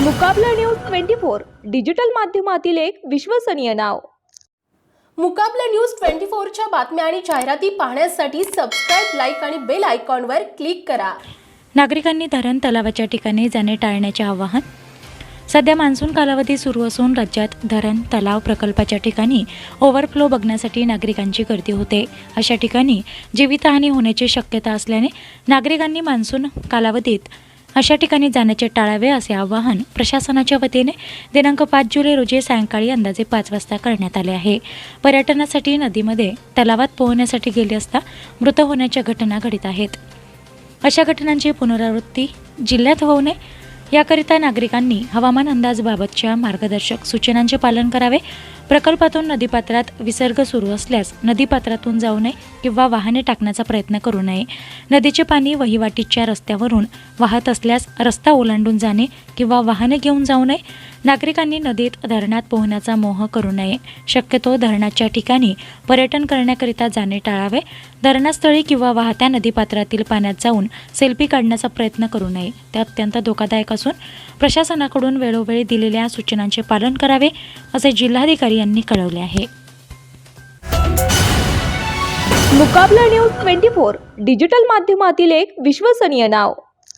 Mukabla news twenty four digital माध्यमातील एक विश्वसनीय नाव. मुकाबला न्यूज ट्वेंटी फोरच्या बातम्या आणि जाहिराती पाहण्यासाठी सबस्क्राईब लाईक आणि बेल आयकॉनवर क्लिक करा. नागरिकांनी धरण तलावाच्या ठिकाणी जाणे टाळण्याचे आवाहन. सध्या मान्सून कालावधी सुरू असून राज्यात धरण तलाव प्रकल्पाच्या ठिकाणी ओव्हरफ्लो बघण्यासाठी नागरिकांची गर्दी होते. अशा ठिकाणी जीवितहानी होण्याची शक्यता असल्याने नागरिकांनी मान्सून कालावधीत अशा ठिकाणी जाण्याचे टाळावे असे आवाहन प्रशासनाच्या वतीने दिनांक पाच जुलै रोजी सायंकाळी अंदाजे पाच वाजता करण्यात आले आहे. पर्यटनासाठी नदीमध्ये तलावात पोहण्यासाठी गेले असता मृत होण्याच्या घटना घडत आहेत. अशा घटनांची पुनरावृत्ती जिल्ह्यात होऊ नये याकरिता नागरिकांनी हवामान अंदाजबाबतच्या मार्गदर्शक सूचनांचे पालन करावे प्रकल्पातून नदीपात्रात विसर्ग सुरू असल्यास नदीपात्रातून जाऊ नये किंवा वाहने टाकण्याचा प्रयत्न करू नये. नदीचे पाणी वहिवाटीच्या रस्त्यावरून वाहत असल्यास रस्ता ओलांडून जाणे किंवा वाहने घेऊन जाऊ नये. नागरिकांनी नदीत धरणात पोहण्याचा मोह करू नये. शक्यतो धरणाच्या ठिकाणी पर्यटन करण्याकरिता जाणे टाळावे. धरणास्थळी किंवा वाहत्या नदीपात्रातील पाण्यात जाऊन सेल्फी काढण्याचा प्रयत्न करू नये. ते अत्यंत धोकादायक असून प्रशासनाकडून वेळोवेळी दिलेल्या सूचनांचे पालन करावे असे जिल्हाधिकारी यांनी कळवले आहे. Mukabla news twenty four digital माध्यमातील एक विश्वसनीय नाव.